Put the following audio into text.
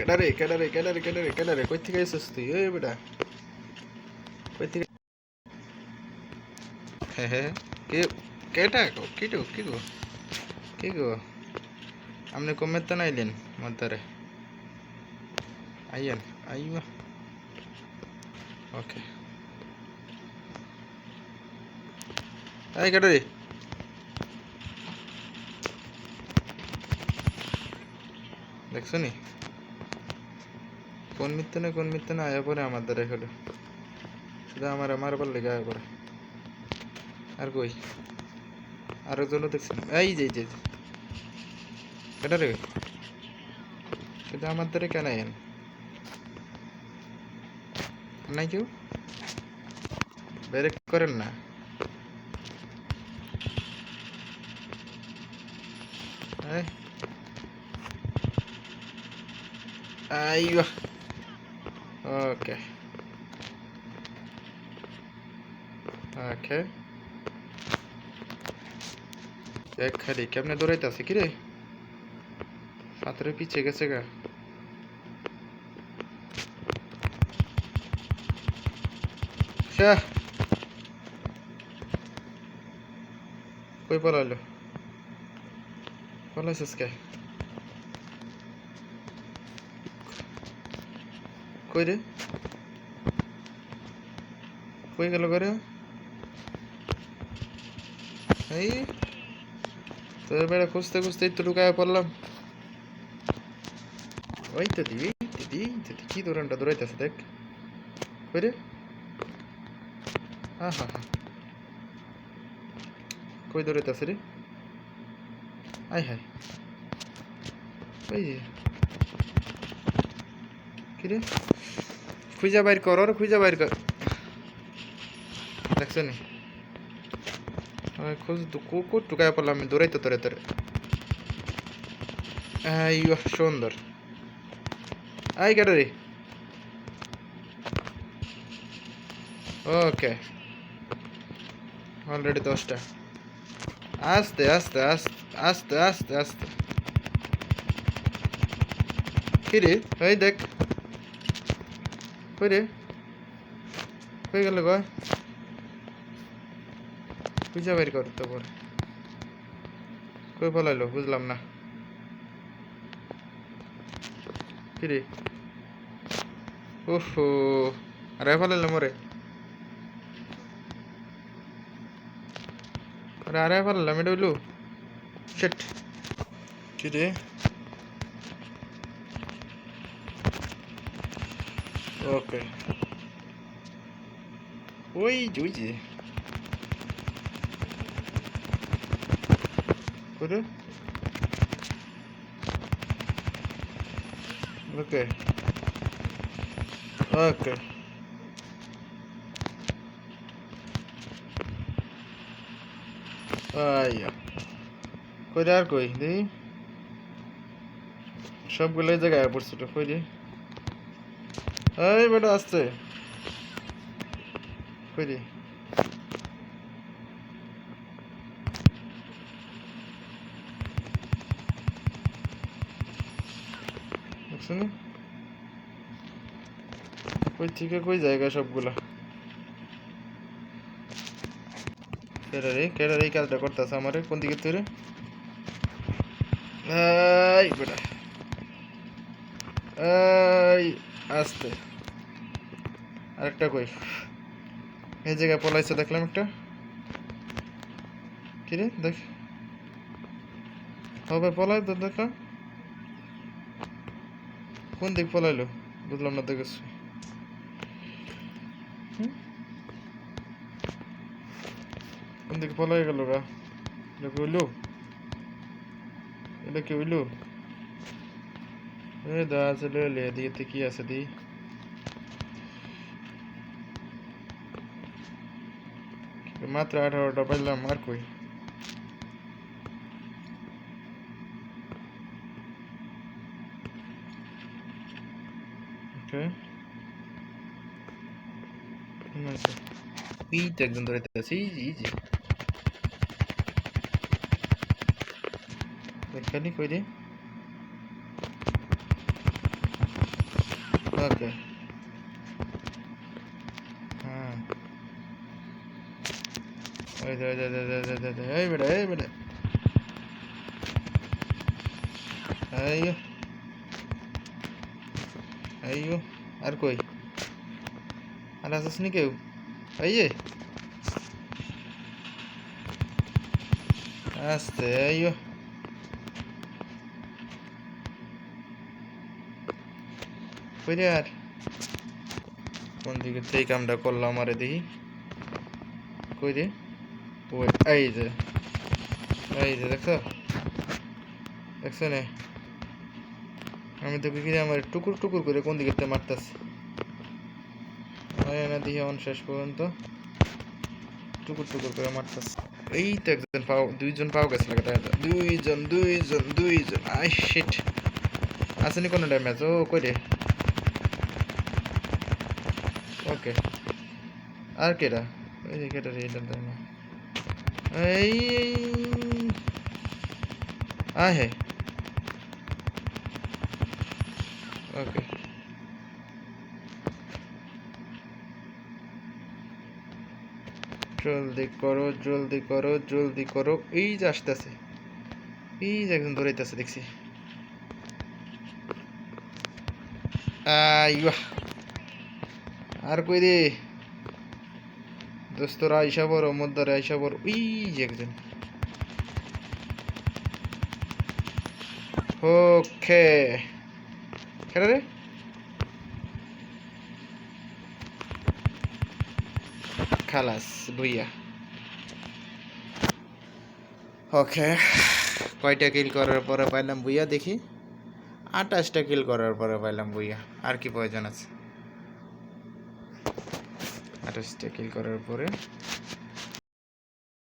কেডারে কেডারে কেডারে কেডারে কেডারে কই থেকে এসেছিস তুই এই বেটা কই থেকে হ্যাঁ হ্যাঁ কে কেটা গো কিটু কি গো কি গো আপনি কমে তো নাইলেন আইবা ওকে এই দেখছ নি কোন মিথ্যে না কোন মিথ্যে না আয়া পরে আমার দ্বারা হলো শুধু আমার আমার বল লেগে আয়া পরে আর কই? আর একজনও দেখছি এই যে যে কেটা রে। শুধু আমার দ্বারা কেন আয়েন নাই কেউ? বেরে করেন না। এই। Aywa. Okay. Okay. দেখ খালি কেমনে দৌড়াইতেছে কি রে সাঁতরে পিছিয়ে গেছে গা কই পলাইলো পলাইছিস কে কই কই গেল করে এই, তোর বেড়া খুঁজতে খুঁজতে একটু ঢুকায় পড়লাম। ওই তো দিদি দিদি দিদি কি দৌড়ানটা দৌড়াইতেছে দেখ। কই রে হা হা হা কই দৌড়াইতেছে রে? আয় হায় ওই যে কি রে খুঁজা বাইর কর, ওর খুঁজা বাইর কর। দেখছ নি? খোঁজ কো টুকায় পড়লাম, আমি দৌড়াইতো তোরে তোরে। আইয়ো সুন্দর। আই কেটে রে? ওকে। অলরেডি দশটা। আস্তে আস্তে আস্তে আস্তে আস্তে আস্তে। কি রে ওই দেখ। কই রে কই গেল গো। খুঁজে বের কর তো পর। কই পলাইলো? বুঝলাম না। কি রে? ওহো আরে ফলাইলো মরে। আরে আরে ফলাইলাম এটা হইল। শেট। কি ওকে ওই ওই যে ওকে ওকে আইয়া কই আর কই দেখি সবগুলো জায়গায় পড়ছিল কই রে এই বেটা আসছে। কই শুনি। কই থেকে কই জায়গা সবগুলা? কেডা রে? কেডা এই কাজটা করতেছে আমারে? কোন দিকে তুই রে? এই বেটা। এই, আসতে। আরেকটা কই? এই জায়গায় পলাইছে, দেখলাম একটা। কি রে, দেখ। হবে পলাই তো দেখলাম কোন দিক পলাইলো? বুঝলাম না, দেখেছি। কোন দিকে পলাই গেল গা? এটা কি হইল? এটা কি হইল? দা আছে লে দিকে কি আছে দি? মাত্র আঠারোটা পাইলাম আর কই? এই তো একজন ধরে আছে এই যে দেখালি কই রে ওকে। এই এই আর কই? আর আসিস নি কেউ? এই যে। কই আর? কোন দিকে থেকে কামটা করলাম আরে দেখি। কই রে ওই এই যে এই যে দেখছ? দেখছ নে? আমি তো কি আমার টুকুর টুকুর করে কোন দিকে মারতেছি? অন শেষ পর্যন্ত। টুকুর টুকুর করে মারতেছে। এই তো একজন পাও, দুইজন পাও গেছে লাগাতে দুইজন দুইজন দুইজন। আই শিট আসেনি কোনো ড্যামেজ ও, কই রে? ওকে আর কেটা ওই কেটা রে এটা এই আয় হে ওকে জলদি করো জলদি করো জলদি করো। এই যে আসতেছে। এই যে একজন দৌড়াইতেছে, দেখছি। আইয়া আর কই রে? দোস্তরা আইসা বড় মধ্যরে আইসা বড় এই যে একজন। ওকে। কেন রে। খালাস, ভুইয়া। ওকে, কয়টা কিল করার পরে পাইলাম বুইয়া দেখি। আঠাশটা কিল করার পরে পাইলাম বুইয়া আর কি প্রয়োজন আছে? আঠাশটা কিল করার পরে